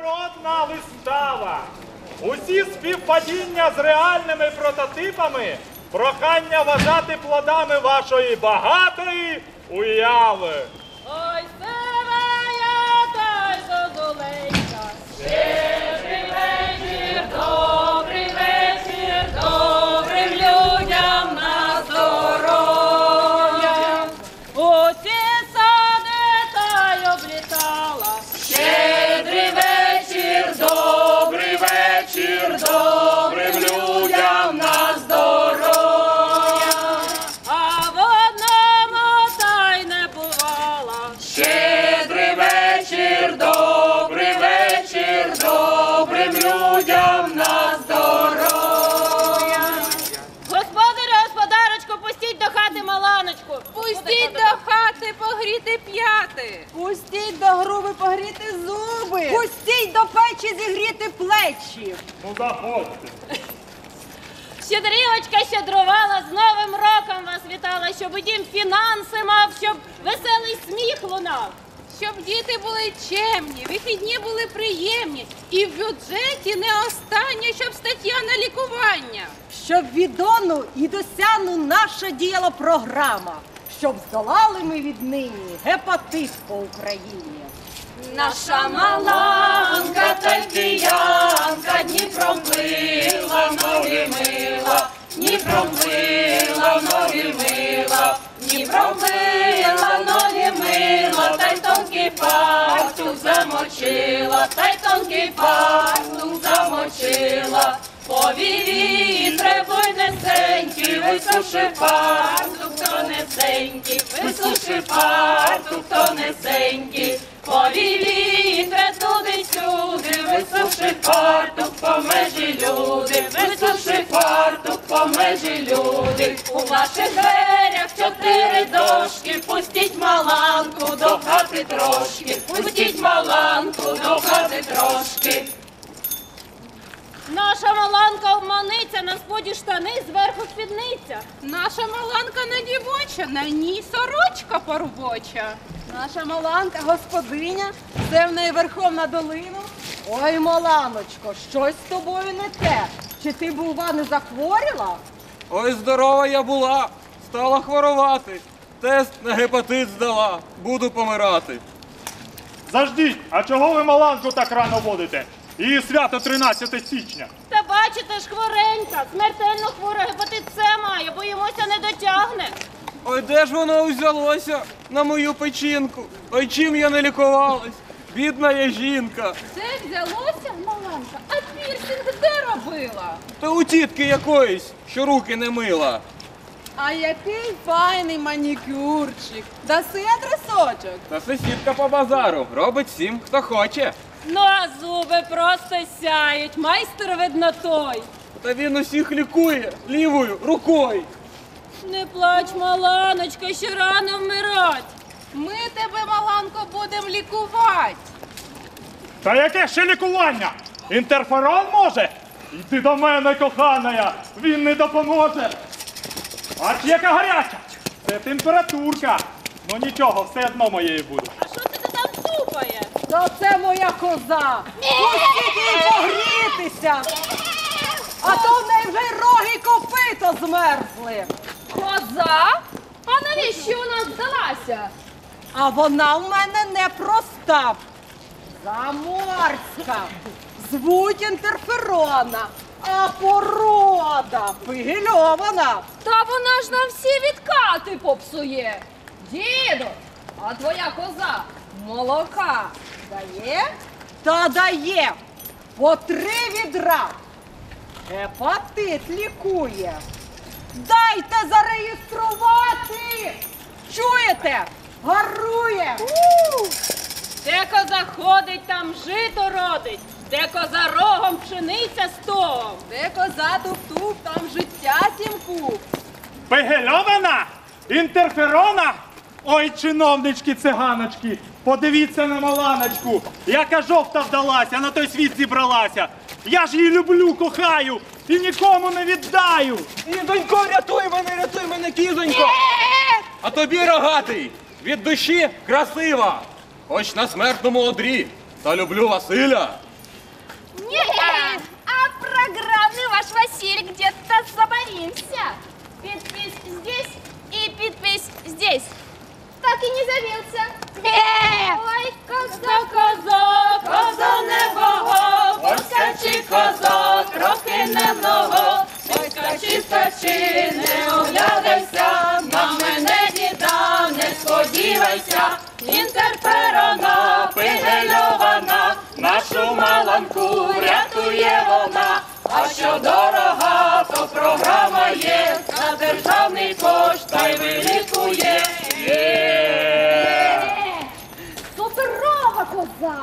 Природна вистава. Усі співпадіння з реальними прототипами прохання вважати плодами вашої багатої уяви. Людям на здоров'я. Господарю, господарочку, пустіть до хати маланочку. Пустіть до хати погріти п'яти. Пустіть до груби погріти зуби. Пустіть до печі зігріти плечі. Ну заходьте. Щедрівочка щедрувала, з Новим роком вас вітала, щоб у дім фінанси мав, щоб веселий сміх лунав. Щоб діти були чемні, вихідні були приємні, і в бюджеті не останнє, щоб стаття на лікування. Щоб відону і досяну наша діяла програма. Щоб здолали ми віднині гепатит по Україні. Наша маланка та й киянка Дніпром плила, ноги мила, Дніпром плила, ноги мила, Дніпром плила, ноги мила, та й тонкий фартух замочила, та й тонкий фартух замочила. Повій вітре, несенький, висуши фартух, то несенький, висуши фартух, то несенький. Повій вітре туди-сюди, висуши фартух по межі люди, висуши фартух по межі люди. У ваших дверях чотири дошки, пустіть маланку до хати трошки, пустіть маланку до хати трошки. Наша маланка обманиться, на споді штани, зверху спідниця. Наша маланка не дівоча, на ній сорочка порвоча. Наша Маланка господиня, це в неї верховна долина. Ой, Маланочко, щось з тобою не те. Чи ти, бува, не захворіла? Ой, здорова я була, стала хворувати. Тест на гепатит здала, буду помирати. Заждіть, а чого ви маланку так рано водите? І свято 13 січня. Та бачите ж хворенька, смертельно хвора гепатит С має, боїмося не дотягне. Ой, де ж воно взялося на мою печінку? Ой, чим я не лікувалась? Бідна я жінка. Це взялося, маланка, а пірсинг де робила? Та у тітки якоїсь, що руки не мила. А який файний манікюрчик. Даси адресочок. Та сусідка по базару робить всім, хто хоче. Ну а зуби просто сяють, майстер видно той. Та він усіх лікує лівою рукою. Не плач, маланочка, ще рано вмирать. Ми тебе, маланко, будемо лікувати. Та яке ще лікування? Інтерферон може? Йди до мене, коханая, він не допоможе. Аж яка гаряча! Це температурка. Ну нічого, все одно моєю буде. А що це ти там тупає? То це моя коза. Пустіть їй погрітися. А то в неї вже й роги копито змерзли. Коза? А навіщо вона здалася? А вона в мене непроста. Заморська. Звуть інтерферона. А порода пигельована. Та вона ж нам всі відкати попсує. Діду, а твоя коза молока дає? Та дає по три відра. Гепатит лікує. Дайте зареєструвати. Чуєте? Гарує. Де коза ходить, там жито родить, де коза рогом пшениця стогом. Де коза туп-туп, там життя сім куб. Пигельована? Інтерферона? Ой, чиновнички циганочки, подивіться на маланочку, яка жовта вдалася, на той світ зібралася. Я ж її люблю, кохаю і нікому не віддаю. Кізонько, рятуй мене, рятуй мене, кізонько! А тобі, рогатий, від душі красива, хоч на смертному одрі. Та люблю Василя теперь где-то заборимся. Подпись здесь и подпись здесь. Так і не завівся. Э! Ой, коза, коза, коза небого, Поскачи, коза, трохи немного, Ой, скачи, скачи, не оглядайся, на мене діда, не сподівайся, інтерферона, пигельована, нашу маланку рятує вона а що дорога, то програма є, на державний кошт та й вилікує. Суперова коза!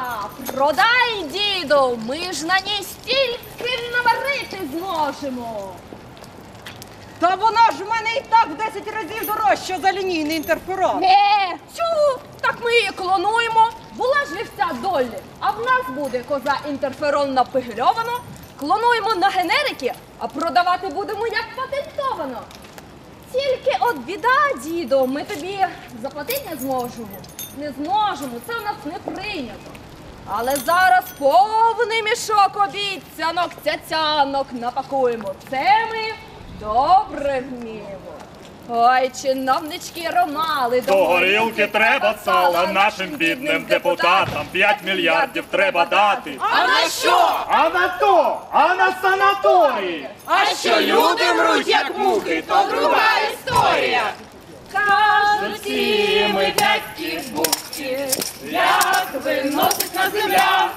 Продай, діду! Ми ж на ній стільки наварити зможемо. Та вона ж в мене і так в 10 разів дорожча за лінійний інтерферон. Не, цю, так ми її клонуємо. Була ж вівця долі, а в нас буде коза інтерферонна пигельована. Клонуємо на генерики, а продавати будемо як патентовано. Тільки от біда, дідо, ми тобі заплатити не зможемо. Не зможемо, це в нас не прийнято. Але зараз повний мішок обіцянок, цяцянок напакуємо. Це ми добре вміємо. Ой, чиновнички ромали, До горілки треба сала нашим бідним депутатам. 5 мільярдів треба дати. А на що? А на то, а на санаторії. А що люди мруть, як мухи, то друга історія. Кажуть, всі ми дядьки бубки, як виносить на земля,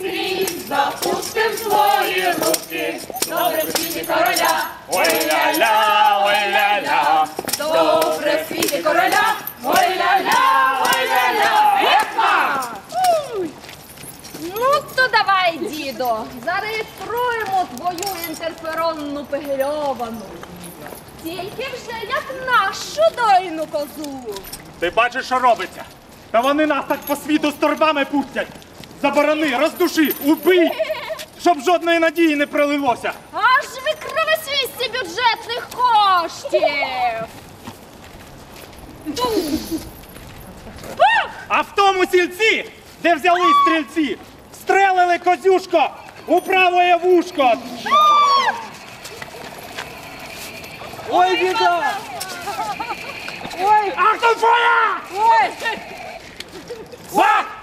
крізь запустим свої руки, добре в світі короля, Ой-ля-ля, ой-ля-ля. добре в світі короля, ой-ля-ля, ой-ля-ля, епа! Ну то давай, дідо, зареєструємо твою інтерферонну пигельовану. Тільки вже як нашу дойну козу. Ти бачиш, що робиться? Та вони нас так по світу з торбами пустять. Заборони, роздуши, убий, щоб жодної надії не пролилося. Аж ви кровосвісті бюджетних коштів. А в тому сільці, де взяли стрільці, стрелили козюшко у правоє вушко. Ой, біда! Ой, Ах, тут твоя! ой, Бах!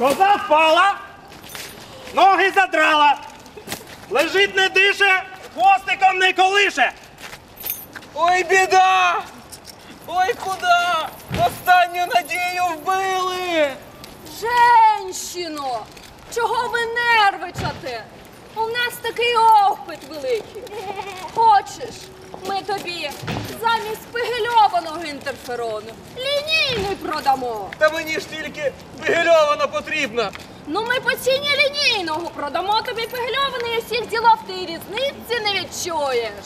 Коза впала, ноги задрала, лежить не дише, хвостиком не колише. Ой, біда! Ой, куди? Останню надію вбили! Женщино, чого ви нервичате? У нас такий опит великий. Хочеш, ми тобі замість пигельованого інтерферону лінійний продамо. Та мені ж тільки вигельована потрібна. Ну ми по ціні лінійного продамо тобі пигельований і всіх ділов ти і різниці не відчуєш.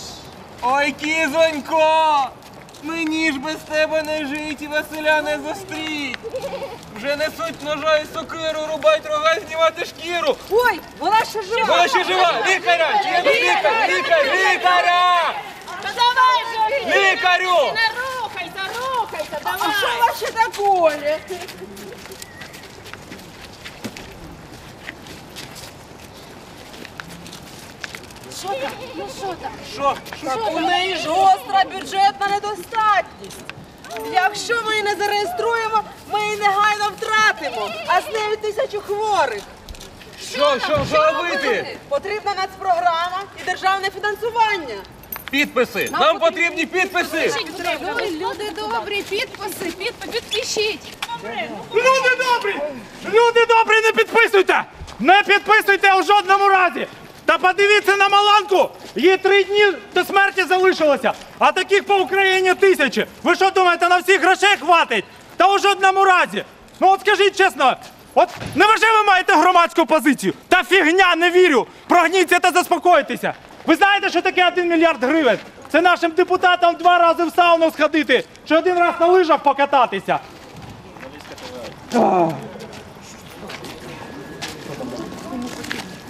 Ой, кізонько! Мені ж без тебе не жить і Василя не зустріть. Вже несуть ножа і сокиру, рубать рога, знімати шкіру. ой, вона ще жива. Вона ще жива! Лікаря! Чи є тут лікар? Лікар! Лікаря! Давай же! Лікарю! Рухайся, рухайся, А давай! що вона ще такое? Що? Що? У неї ж гостра бюджетна недостатність. Якщо ми її не зареєструємо, ми її негайно втратимо, а з нею тисячу хворих. Що? Що? Що робити? Потрібна нацпрограма і державне фінансування. Підписи! Нам потрібні підписи! Люди добрі, підписи, підпишіть. Люди добрі! Люди добрі, не підписуйте! Не підписуйте у жодному разі! Та подивіться на Маланку! Їй три дні до смерті залишилося, а таких по Україні тисячі. Ви що думаєте, на всіх грошей хватить? Та у жодному разі! Ну от скажіть чесно, от невже ви маєте громадську позицію? Та фігня, не вірю! Прогніться та заспокойтеся! Ви знаєте, що таке один мільярд гривень? Це нашим депутатам два рази в сауну сходити, чи один раз на лижах покататися.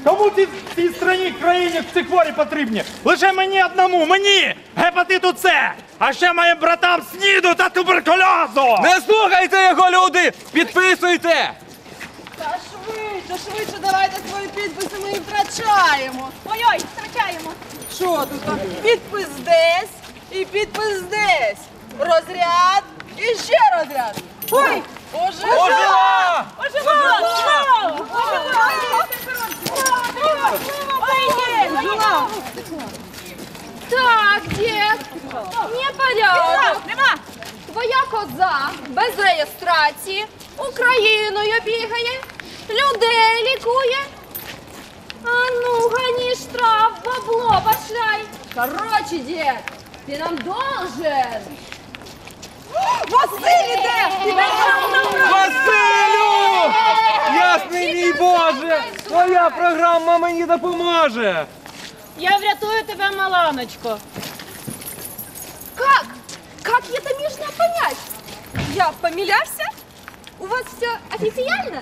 Кому ці, цій страні, країні ці хворі потрібні? Лише мені одному, мені! Гепатиту С! А ще моїм братам сніду та туберкульозу! Не слухайте його, люди! Підписуйте! Та швидше, швидше давайте свої підписи, ми їх втрачаємо. Ой-ой, втрачаємо! Що тут? Підпис десь і підпис десь. Розряд і ще розряд. Ой, ожила! Ожила! Ожила! Так, дід, непорядок. Твоя коза без реєстрації Україною бігає, людей лікує. А ну, гони штраф, бабло, пошляй. Короче, дед, ты нам должен. Василь іде! Іде Василю! Ясний мій Боже! Твоя програма мені допоможе! Я врятую тебе, Маланочко. Как? Как это можно понять? Я помилялся? У вас все официально?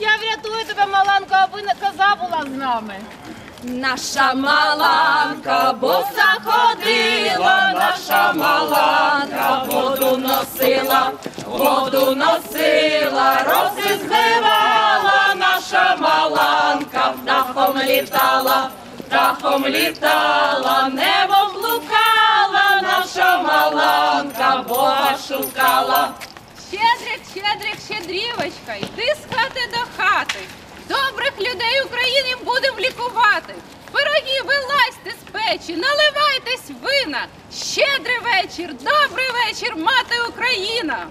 Я врятую тебе, Маланко, аби не коза була з нами. Наша маланка боса ходила, наша маланка воду носила, воду носила, роси збивала, наша маланка птахом літала, птахом літала, небом блукала, наша маланка Бога шукала. Щедрівочка, йди з хати до хати. Добрих людей України будемо лікувати. Пироги вилазьте з печі, наливайтесь вина. Щедрий вечір, добрий вечір, мати Україна.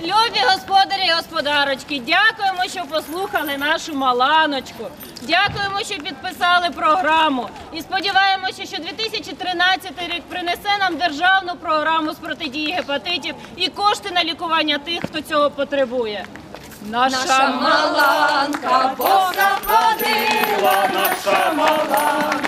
Любі господарі і господарочки, дякуємо, що послухали нашу Маланочку. Дякуємо, що підписали програму. І сподіваємося, що 2013 рік принесе нам державну програму з протидії гепатитів і кошти на лікування тих, хто цього потребує. Наша маланка позаходила, наша маланка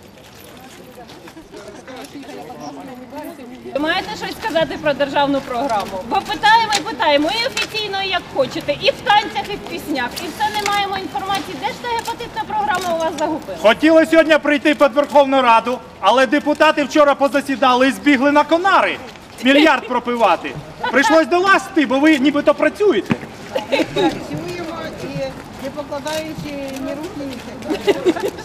Ви маєте щось сказати про державну програму? Бо питаємо і питаємо, і офіційно, і як хочете, і в танцях, і в піснях. І все не маємо інформації. Де ж та гепатитна програма у вас загубила? Хотіли сьогодні прийти під Верховну Раду, але депутати вчора позасідали і збігли на конари. Мільярд пропивати. Прийшлось до вас йти, бо ви нібито працюєте. Покладаючи ні рук, ні ніг.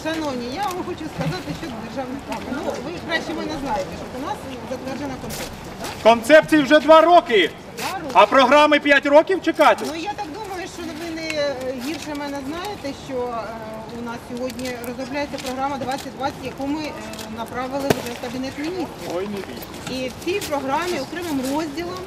Шановні, я вам хочу сказати щодо державних програм. Ну, ви краще мене знаєте, що у нас затверджена концепція. так? Концепції вже два роки, Два роки. а програми п'ять років чекати. Ну я так думаю, що ви не е, гірше мене знаєте, що е, у нас сьогодні розробляється програма 2020, яку ми е, направили вже в кабінет міністрів. Ой, не бій. І в цій програмі окремим розділом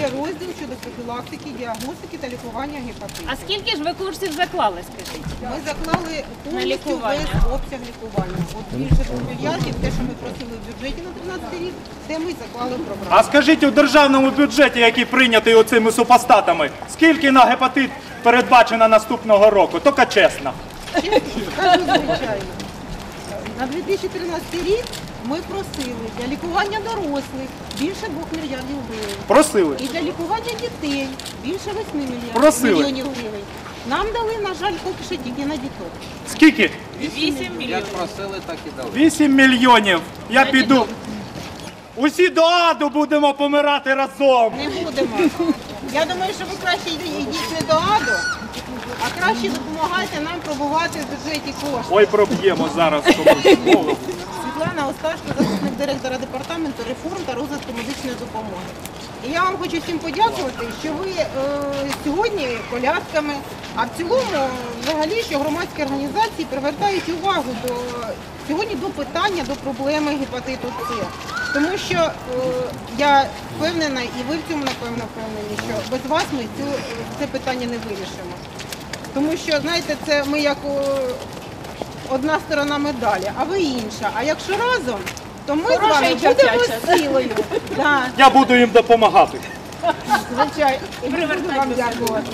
є розділ щодо профілактики, діагностики та лікування гепатиту. А скільки ж ви курсів заклали, скажіть? Ми заклали повністю лікування. весь обсяг лікування. От більше двох мільярдів, те, що ми просили в бюджеті на 13 рік, це ми заклали в програму. А скажіть у державному бюджеті, який прийнятий оцими супостатами, скільки на гепатит передбачено наступного року? Тільки чесно. Кажу, звичайно. На 2013 рік ми просили для лікування дорослих більше 2 мільярдів гривень. Просили. І для лікування дітей більше 8 мільярдів Просили. мільйонів гривень. Нам дали, на жаль, поки що тільки на діток. Скільки? 8 мільйонів. 8 мільйонів. Я піду. Усі до аду будемо помирати разом. Не будемо. Я думаю, що ви краще йди- йдіть не до аду, а краще допомагайте нам пробувати в бюджеті кошти. Ой, проб'ємо зараз комусь голову. Світлана Осташко, заступник директора департаменту реформ та розвитку медичної допомоги. І я вам хочу всім подякувати, що ви е, сьогодні колядками, а в цілому, взагалі, що громадські організації привертають увагу до сьогодні до питання, до проблеми гепатиту С. Тому що е, я впевнена, і ви в цьому напевно впевнені, що без вас ми цю, це питання не вирішимо. Тому що, знаєте, це ми як о, одна сторона медалі, а ви інша. А якщо разом, то ми з вами будемо силою. Да, Я буду їм допомагати. звичайно. І буду вам дякувати.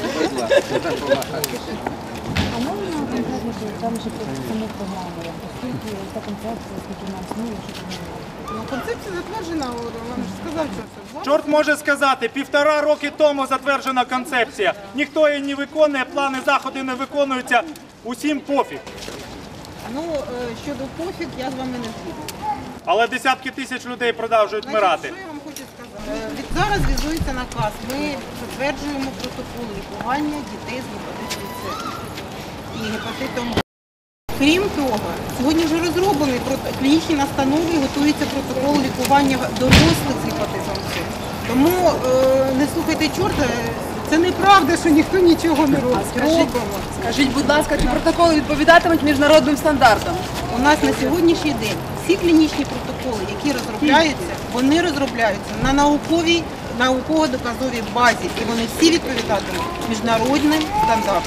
Ну, концепція затверджена, вам ж сказав, що це. Чорт може сказати, півтора роки тому затверджена концепція. Ніхто її не виконує, плани заходи не виконуються. Усім пофіг. Ну, е, щодо пофіг, я з вами не згідна. Але десятки тисяч людей продовжують Значить, вмирати. Що я вам хочу сказати? Е, Від зараз візується наказ. Ми затверджуємо протокол лікування дітей з гепатитом С. С і гепатитом Б. Крім того, сьогодні вже розроблені клінічні настанови готується протокол лікування дорослих з гепатитом С. Тому е, не слухайте чорта, це неправда, що ніхто нічого не робить. скажіть, Скажіть, будь ласка, чи протоколи відповідатимуть міжнародним стандартам? У нас на сьогоднішній день всі клінічні протоколи, які розробляються, вони розробляються на науковій науково-доказовій базі, і вони всі відповідатимуть міжнародним стандартам.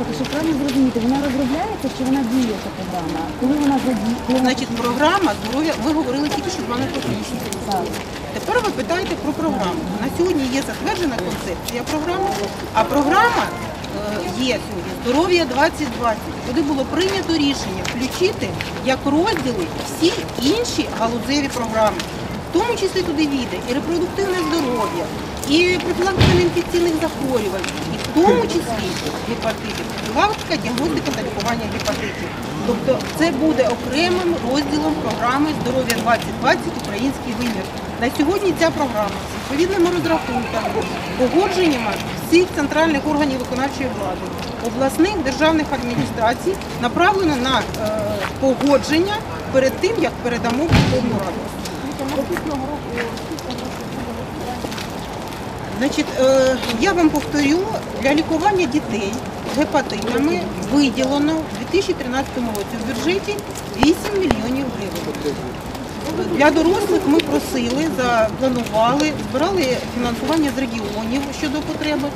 Тобто, щоб правильно зрозуміти, вона розробляється чи вона діє ця програма? Коли вона задіє? Значить, програма здоров'я. Ви говорили тільки що з вами про клінічні Так. Тепер ви питаєте про програму. На сьогодні є затверджена концепція програми, а програма е, є сьогодні здоров'я 2020, куди було прийнято рішення включити як розділи всі інші галузеві програми. В тому числі туди війде і репродуктивне здоров'я, і профілактика неінфекційних захворювань, і в тому числі гепатитів, профілактика, діагностика та лікування гепатитів. Тобто це буде окремим розділом програми Здоров'я 2020 Український вимір. На сьогодні ця програма з відповідними розрахунками, погодженнями всіх центральних органів виконавчої влади, обласних державних адміністрацій направлена на е, погодження перед тим, як передамо Верховну Раду. Значить, е, я вам повторю, для лікування дітей з гепатитами виділено в 2013 році в бюджеті 8 мільйонів гривень. Для дорослих ми просили, запланували, збирали фінансування з регіонів щодо потреби.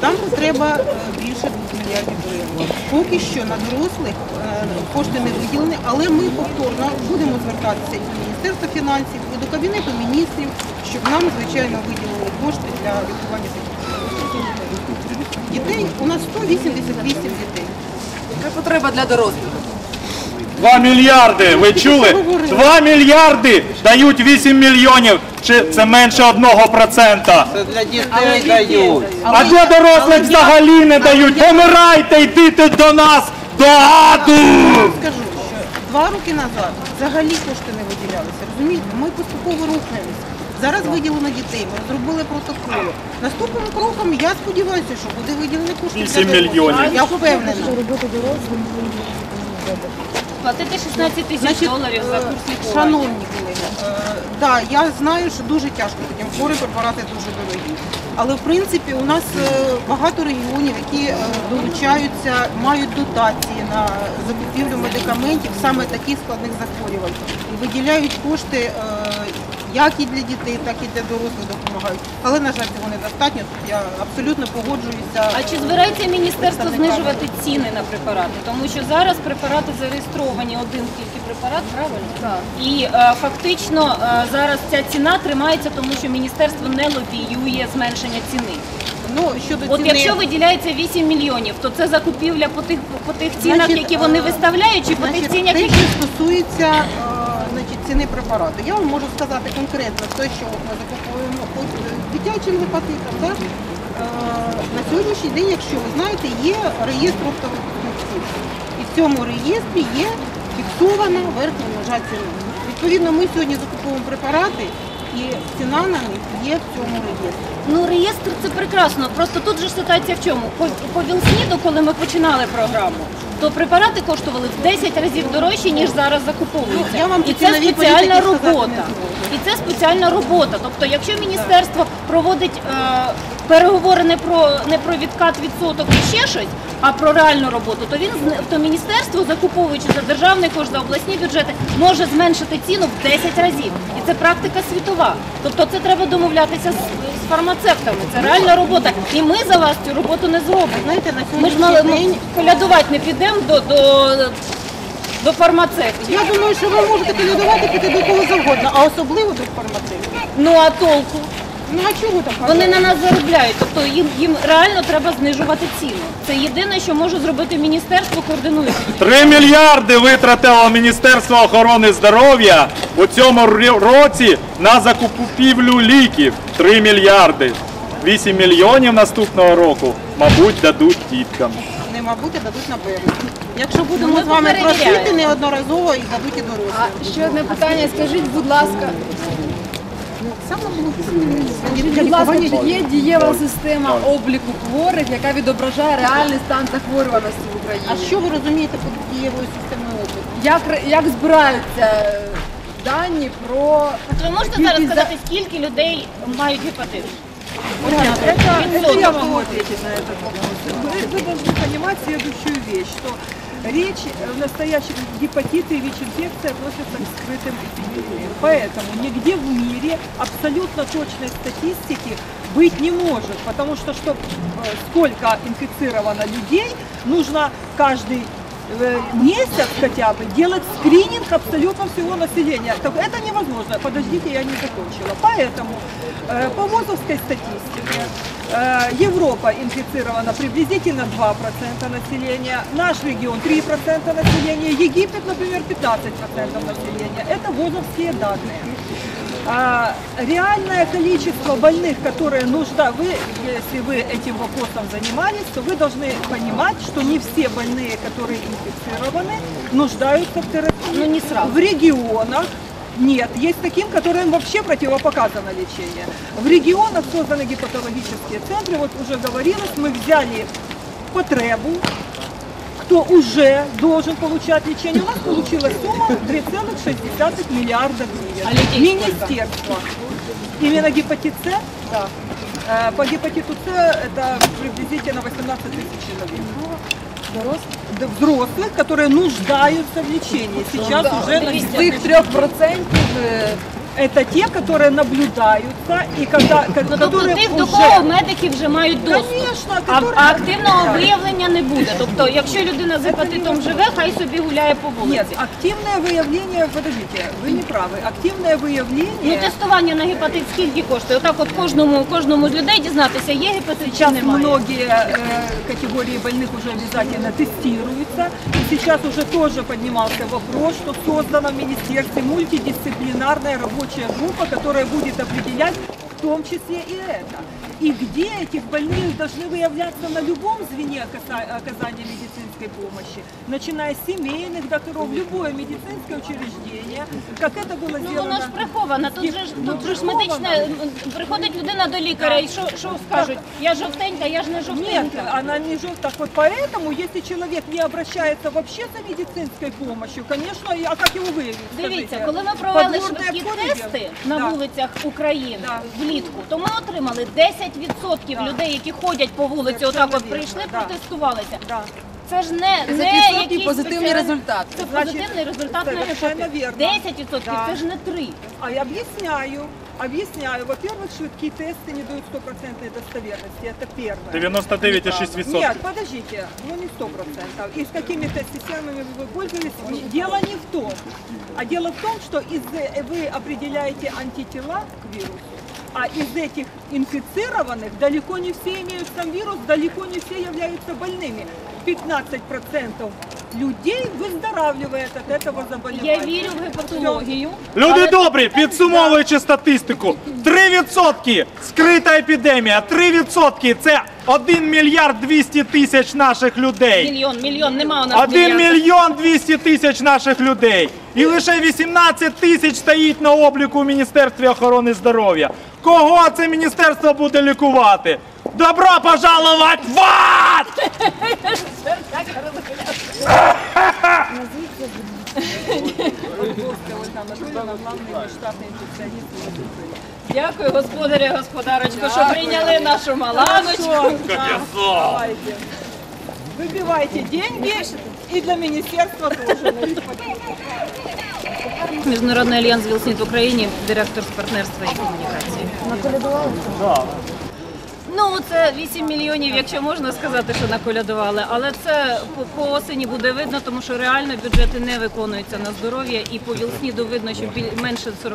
Там потреба е, більше 2 мільярдів гривень. Поки що на дорослих е, кошти не виділені, але ми повторно будемо звертатися Міністерства фінансів, і до Кабінету міністрів, щоб нам, звичайно, виділили кошти для лікування таких дітей. У нас 188 дітей. Це потреба для дорослих. Два мільярди, ви чули? Два мільярди дають 8 мільйонів. Чи це менше одного процента? Це для дітей дають. А для дорослих взагалі не дають. Помирайте, йдите до нас, до аду! Два роки назад взагалі кошти не виділялися. Розумієте, ми поступово рухаємося. Зараз виділено дітей, ми розробили протоколи. Наступним кроком я сподіваюся, що буде виділено кошти. для Вісім дорослих. мільйонів. Я впевнена. Платити 16 тисяч Значить, доларів за е, курс лікування. Шановні колеги, е, да, я знаю, що дуже тяжко потім хворі препарати дуже дорогі. Але в принципі у нас е, багато регіонів, які е, долучаються, мають дотації на закупівлю медикаментів саме таких складних захворювань. І виділяють кошти е, як і для дітей, так і для дорослих допомагають. Але на жаль, цього недостатньо. Тут я абсолютно погоджуюся. А чи збирається міністерство знижувати ціни на препарати? Тому що зараз препарати зареєстровані один тільки препарат, правильно? Так. І е, фактично е, зараз ця ціна тримається, тому що міністерство не лобіює зменшення ціни. Ну щодо От ціни, якщо виділяється 8 мільйонів, то це закупівля по тих по тих цінах, Значить, які вони е, виставляють, чи по тих Значить, цінах, те, які що стосується е, ціни препарату, я вам можу сказати конкретно те, що ми закуповуємо по дитячим гепатитам. Так? Е, на сьогоднішній день, якщо ви знаєте, є реєстр оптових покупців. І в цьому реєстрі є фіксована верхня межа ціни. Відповідно, ми сьогодні закуповуємо препарати, і ціна на них є в цьому реєстрі. Ну, реєстр це прекрасно. Просто тут же ситуація в чому? По, по Вілсніду, коли ми починали програму, то препарати коштували в 10 разів дорожче, ніж зараз закуповуються. Я вам І це на спеціальна такі сказати не робота. зможу. І це спеціальна робота. Тобто, якщо міністерство проводить е, переговори не про не про відкат відсоток і ще щось, а про реальну роботу, то він то міністерство, закуповуючи за державний кошт, за обласні бюджети, може зменшити ціну в 10 разів. І це практика світова. Тобто це треба домовлятися з, з фармацевтами. Це реальна робота. І ми за вас цю роботу не зробимо. Знаєте, на Ми ж мали день ну, колядувати не підемо до, до, до фармацевтів. Я думаю, що ви можете кандидувати піти до кого завгодно, а особливо до фармацевтів. Ну а толку? Ну а чого так? Вони на нас заробляють, тобто їм, їм реально треба знижувати ціну. Це єдине, що може зробити міністерство, координуючи. Три мільярди витратило Міністерство охорони здоров'я у цьому році на закупівлю ліків. Три мільярди. Вісім мільйонів наступного року, мабуть, дадуть діткам. Не мабуть, а дадуть напевно. Якщо будемо Ну, ми з вами просити неодноразово і дадуть і дорослі. А ще одне питання, скажіть, будь ласка, Скажіть, будь ласка, чи є дієва система обліку хворих, яка відображає реальний стан захворюваності в Україні? А що ви розумієте під дієвою системою обліку? Як, ре- як збираються е, дані про Ви можете зараз сказати, скільки людей мають гепатит? это, это я могу ответить на этот вопрос. Вы, вы должны понимать следующую вещь, что речь э, в настоящем гепатиты и ВИЧ-инфекции относятся к скрытым эпидемиям. Поэтому нигде в мире абсолютно точной статистики быть не может, потому что чтобы сколько инфицировано людей, нужно каждый э, месяц хотя бы делать скрининг абсолютно всего населения. Так это невозможно. Подождите, я не закончила. Поэтому э, по ВОЗовской статистике э, Европа инфицирована приблизительно 2% населения, наш регион 3% населения, Египет, например, 15% населения. Это ВОЗовские данные. А, реальное количество больных, которые нужда, вы, если вы этим вопросом занимались, то вы должны понимать, что не все больные, которые инфицированы, нуждаются в терапии. Ну, не сразу. В регионах нет, есть таким, которым вообще противопоказано лечение. В регионах созданы гепатологические центры, вот уже говорилось, мы взяли потребу, кто уже должен получать лечение. У нас получилась сумма 3,6 миллиарда гривен. А Министерство. Именно гепатит С? Да. Э, По гепатиту С это приблизительно 18 тысяч человек. взрослых, которые нуждаются в лечении. Ну, Сейчас уже на 3% это те, которые наблюдаются и когда, ко- Ну, тобто которые тих, до уже... кого медики вже мають доступ. Конечно, А, которые- а активного виявлення не буде. Тобто, якщо людина з гепатитом живе, хай собі гуляє по Нет, вулиці. активное выявление, подождите, вы не правы. Активное Ну, выявление... тестування на гепатит скільки коштує? Отак от кожному, кожному з людей дізнатися, є гепатит чи Сейчас немає. многие э, категории больных уже обязательно тестируются. И сейчас уже тоже поднимался вопрос, что создана в министерстве мультидисциплинарная рабочая группа, которая будет определять в том числе и это. И где этих больных должны выявляться на любом звене окаса- оказания медицинской помощи, начиная с семейных докторов, любое медицинское учреждение, как это было Ну сделано. воно ж приховано. Тут же ж Ну, тут же ж приховано. медичне м, приходить людина до лікаря, і що, що скажуть? Я жовтенька, я ж не Нет, жовтенька. она не жив. Так вот поэтому, если человек не обращается вообще за медицинской помощью, конечно, и- а как его выявить? Дивіться, скажите? коли ми провели Подворные швидкі подвиги? тести на Да. вулицях України Да. влітку, то ми отримали 10% Да. людей, які ходять по вулиці, Совершенно отак от вірно, прийшли, да. протестувалися. Да. Це ж не, не 10% якісь позитивний спеціальні- результат. Це Значить, позитивний результат на совершенно гепатит. вірно. 10% Да. це ж не 3. А я объясняю, объясняю. Во-первых, швидкие тесты не дают стопроцентной достоверности, это первое. 99,6%. Нет, подождите, ну не сто процентов. И с какими тест-системами вы пользовались? Не- Дело не в том. А дело в том, что из, вы определяете антитела к вирусу, а из этих инфицированных далеко не все имеют сам вирус, далеко не все являются больными. 15% людей выздоравливает от этого заболевания. Я вірю в гепатологію. Люди але- добрі, підсумовуючи статистику, 3% скрита епідемія, 3% це 1 мільярд 200 тисяч наших людей. Мільйон, мільйон, нема у нас 1 мільярда. мільйон 200 тисяч наших людей. І лише 18 тисяч стоїть на обліку у Міністерстві охорони здоров'я. Кого це міністерство буде лікувати? Добро пожаловать в ад! Ольга Анатольевна, главный штатный инфекционист. Дякую, господаря, господарочко, що прийняли нашу маланочку. Хорошо. Давайте. Выбивайте деньги и для министерства тоже. Міжнародний альянс ВІЛСНІД в Україні, директор з партнерства і комунікації. Ну, це 8 мільйонів, якщо можна сказати, що наколядували. Але це по, по осені буде видно, тому що реально бюджети не виконуються на здоров'я. І по ВІЛСНІДу видно, що біль- менше 40%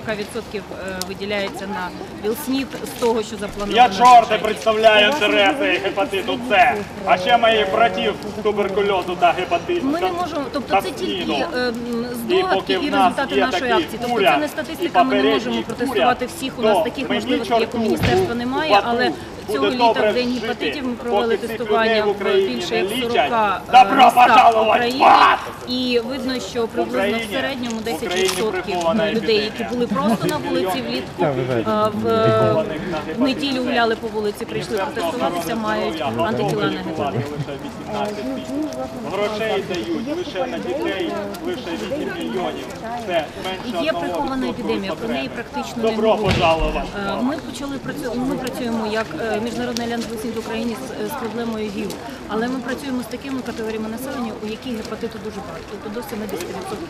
е, виділяється на ВІЛСНІД з того, що заплановано. Я чорти представляю інтереси гепатиту С, а ще моїх братів туберкульозу та гепатиту. Ми не можемо, тобто це тільки ем, І здогадки і результати нашої акції. Тобто це не статистика, ми не можемо протестувати всіх. У нас таких можливостей, як у міністерства, немає, але цього літа в день гепатитів ми провели тестування в більше як 40 лічать, е, містах України. І видно, що приблизно в середньому в Україні 10% людей, які були просто на вулиці влітку, е, в, неділю гуляли по вулиці, прийшли протестуватися, мають антитіла на гепатит. Грошей дають лише на дітей, лише 8 мільйонів. Це менше Є прихована епідемія, про неї практично не Добро говорять. Е, Ми почали працювати. Ми працюємо як е, міжнародний альянс в Україні з, з проблемою ГІВ, але ми працюємо з такими категоріями населення, у яких гепатиту дуже багато, тобто до 70%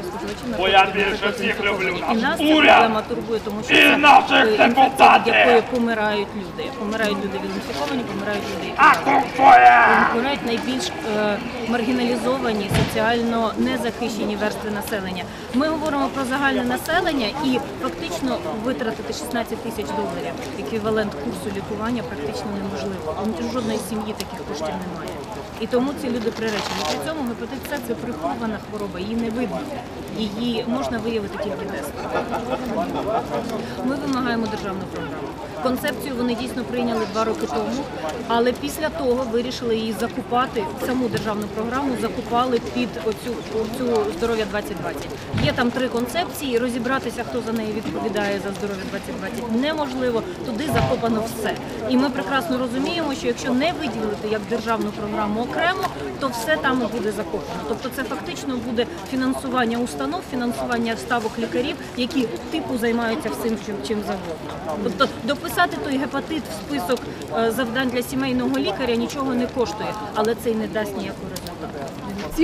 споживачів Бо я більше всіх люблю. І нас ця проблема турбує, тому що це е, інфекція, від якої помирають люди. Помирають люди від інфіковані, помирають люди. Помирають найбільш е, маргіналізовані, соціально незахищені верстви населення. Ми говоримо про загальне населення і фактично витратити 16 тисяч доларів, еквівалент курсу лікування, практично неможливо. У жодної сім'ї таких коштів немає. І тому ці люди приречені. При цьому гепатит С це прихована хвороба, її не видно. Її можна виявити тільки тестом. Ми вимагаємо державну програму. Концепцію вони дійсно прийняли два роки тому, але після того вирішили її закупати, саму державну програму закупали під оцю, здоров'я 2020. Є там три концепції, розібратися, хто за неї відповідає за здоров'я 2020 неможливо. Туди закопано все. І ми прекрасно розуміємо, що якщо не виділити як державну програму окремо, то все там буде закопано. Тобто це фактично буде фінансування установ, фінансування ставок лікарів, які типу займаються всім чим, чим завгодно. Тобто дописати той гепатит в список е, завдань для сімейного лікаря нічого не коштує, але це й не дасть ніякого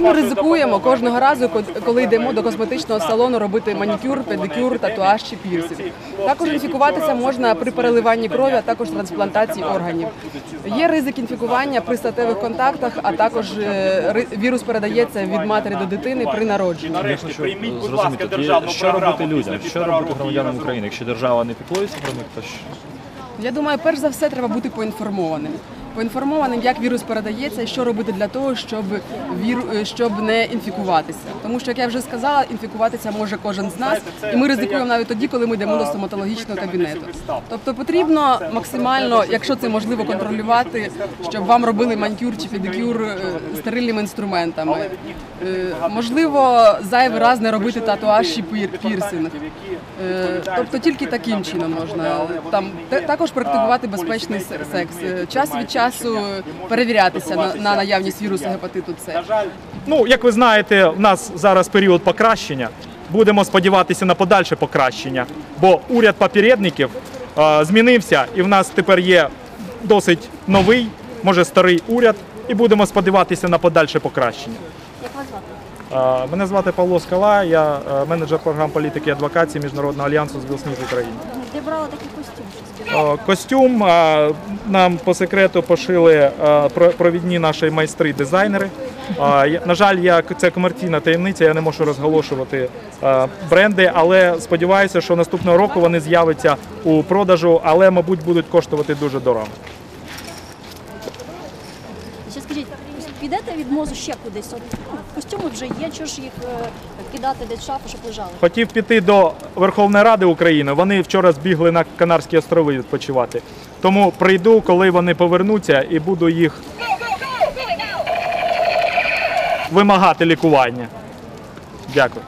ми ризикуємо кожного разу, коли йдемо до косметичного салону робити манікюр, педикюр, татуаж чи пірсинг. Також інфікуватися можна при переливанні крові, а також трансплантації органів. Є ризик інфікування при статевих контактах, а також е, вірус передається від матері до дитини при народженні. Нарешті Хочу зрозуміти, що робити людям, що робити громадянам України, якщо держава не піклується про них, то що? Я думаю, перш за все треба бути поінформованим. Поінформованим, як вірус передається і що робити для того, щоб віру, е, щоб не інфікуватися. Тому що, як я вже сказала, інфікуватися може кожен з нас, і ми ризикуємо навіть тоді, коли ми йдемо до стоматологічного кабінету. Тобто потрібно максимально, якщо це можливо, контролювати, щоб вам робили манікюр чи педикюр е, стерильними інструментами. Е, Можливо, зайвий раз не робити татуаж чи пір- пірсинг. Тобто тільки таким чином можна там та- також практикувати безпечний секс. Час від часу перевірятися на, на наявність вірусу гепатиту С. Ну, як ви знаєте, в нас зараз період покращення. Будемо сподіватися на подальше покращення, бо уряд попередників е, змінився, і в нас тепер є досить новий, може старий уряд, і будемо сподіватися на подальше покращення. Е, Мене звати Павло Скала, я е, менеджер програм політики і адвокації Міжнародного альянсу з України. Де брала такий костюм? Е, Костюм е, нам по секрету пошили е, про- провідні наші майстри-дизайнери. На жаль, я це комерційна таємниця, я не можу розголошувати бренди, але сподіваюся, що наступного року вони з'являться у продажу, але, мабуть, будуть коштувати дуже дорого. Ще скажіть, підете від мозу ще кудись? Ну, костюми вже є, чого ж їх кидати десь шафу, щоб лежали? Хотів піти до Верховної Ради України. Вони вчора збігли на Канарські острови відпочивати. Тому прийду, коли вони повернуться, і буду їх вимагати лікування. Дякую.